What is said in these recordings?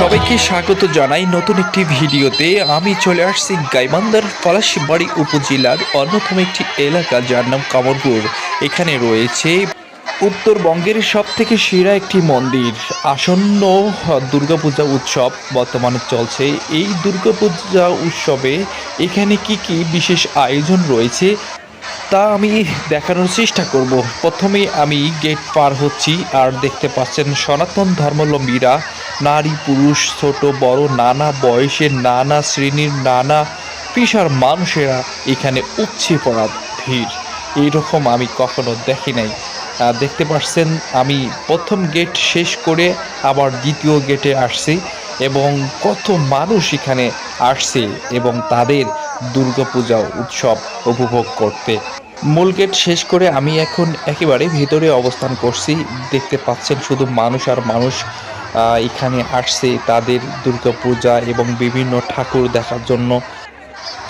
সবাইকে স্বাগত জানাই নতুন একটি ভিডিওতে। আমি চলে আসছি গাইবান্ধার পলাশবাড়ি উপজেলার অন্যতম একটি এলাকা, যার নাম কামরপুর। এখানে রয়েছে উত্তরবঙ্গের সব থেকে সেরা একটি মন্দির। আসন্ন দুর্গাপূজা উৎসব বর্তমানে চলছে। এই দুর্গাপূজা উৎসবে এখানে কি কি বিশেষ আয়োজন রয়েছে, তা আমি দেখানোর চেষ্টা করব। প্রথমে আমি গেট পার হচ্ছি, আর দেখতে পাচ্ছেন সনাতন ধর্মাবলম্বীরা নারী, পুরুষ, ছোট, বড়, নানা বয়সের, নানা শ্রেণির, নানা পেশার মানুষেরা এখানে উপচে পড়া ভিড়। এইরকম আমি কখনো দেখি নাই। দেখতে পাচ্ছেন আমি প্রথম গেট শেষ করে আবার দ্বিতীয় গেটে আসছি এবং কত মানুষ এখানে আসছে এবং তাদের দুর্গাপূজা উৎসব উপভোগ করতে। মূল গেট শেষ করে আমি এখন একেবারে ভিতরে অবস্থান করছি। দেখতে পাচ্ছেন শুধু মানুষ আর মানুষ। এখানে আসছে তাদের দুর্গাপূজা এবং বিভিন্ন ঠাকুর দেখার জন্য।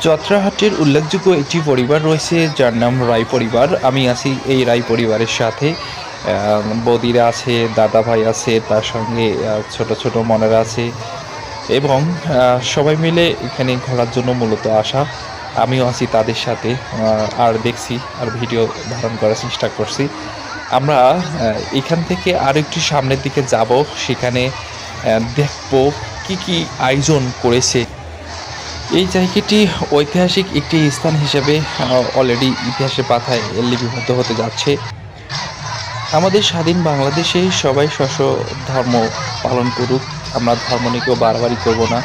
যাত্রাহাটের উল্লেখযোগ্য একটি পরিবার রয়েছে, যার নাম রায় পরিবার। আমি আছি এই রায় পরিবারের সাথে। বদিরা আছে দাদা ভাই আছে, তার সঙ্গে ছোট ছোট মনেরা আছে। এবং সবাই মিলে এখানে ঘোরার জন্য মূলত আসা। আমিও আছি তাদের সাথে আর দেখছি, আর ভিডিও ধারণ করার চেষ্টা করছি। আমরা এখান থেকে আর একটু সামনের দিকে যাব, সেখানে দেখব কি কি আয়োজন করেছে। এই জায়গাটি ঐতিহাসিক একটি স্থান হিসেবে অলরেডি ইতিহাসের পাতায় লিপিবদ্ধ হতে যাচ্ছে। আমাদের স্বাধীন বাংলাদেশে সবাই স্বস্ব ধর্ম পালন করুক, আমরা ধর্ম নিয়ে কেউ বারবারই করব না।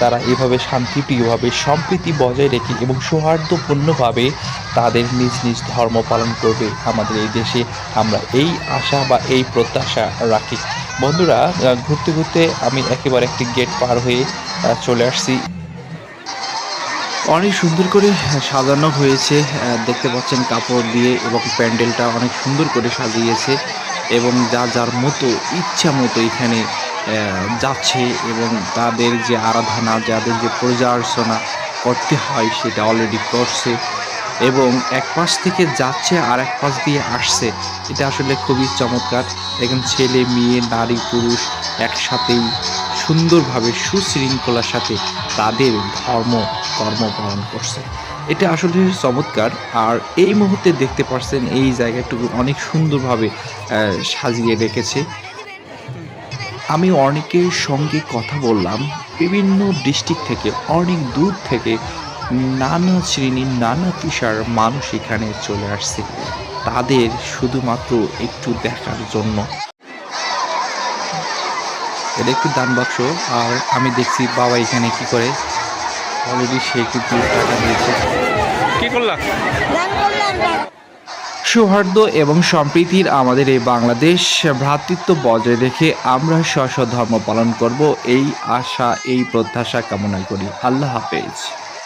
তারা এভাবে শান্তিপ্রিয়ভাবে সম্প্রীতি বজায় রেখে এবং সৌহার্দ্যপূর্ণভাবে তাদের নিজ নিজ ধর্ম পালন করবে আমাদের এই দেশে। আমরা এই আশা বা এই প্রত্যাশা রাখি। বন্ধুরা ঘুরতে ঘুরতে আমি একেবারে একটি গেট পার হয়ে চলে আসছি। অনেক সুন্দর করে সাজানো হয়েছে। দেখতে পাচ্ছেন কাপড় দিয়ে এবং প্যান্ডেলটা অনেক সুন্দর করে সাজিয়েছে এবং যা, যার মতো, ইচ্ছা মতো এখানে যাচ্ছে এবং তাদের যে আরাধনা, যাদের যে পূজা অর্চনা করতে হয় সেটা অলরেডি করছে এবং এক পাশ থেকে যাচ্ছে আর এক পাশ দিয়ে আসছে, এটা আসলে খুবই চমৎকার। দেখেন ছেলে, মেয়ে, নারী, পুরুষ একসাথেই সুন্দরভাবে সুশৃঙ্খলার সাথে তাদের ধর্ম, কর্ম পালন করছে। এটা আসলে চমৎকার। আর এই মুহূর্তে দেখতে পাচ্ছেন এই জায়গাটুকু অনেক সুন্দরভাবে সাজিয়ে রেখেছে। আমি অনেকের সঙ্গে কথা বললাম। বিভিন্ন ডিস্ট্রিক্ট থেকে অনেক দূর থেকে নানা শ্রেণির নানা পেশার মানুষ এখানে চলে আসছে। তাদের শুধুমাত্র একটু দেখার জন্য। এটা একটি দান বাক্স আর আমি দেখছি বাবা এখানে কি করে। অলরেডি সে কিন্তু টাকা দিয়েছে। কি করলাম সৌহার্দ্য এবং সম্প্রীতির আমাদের এই বাংলাদেশ ভ্রাতৃত্ব বজায় রেখে আমরা স্ব ধর্ম পালন করব এই আশা, এই প্রত্যাশা কামনা করি। আল্লাহ হাফেজ।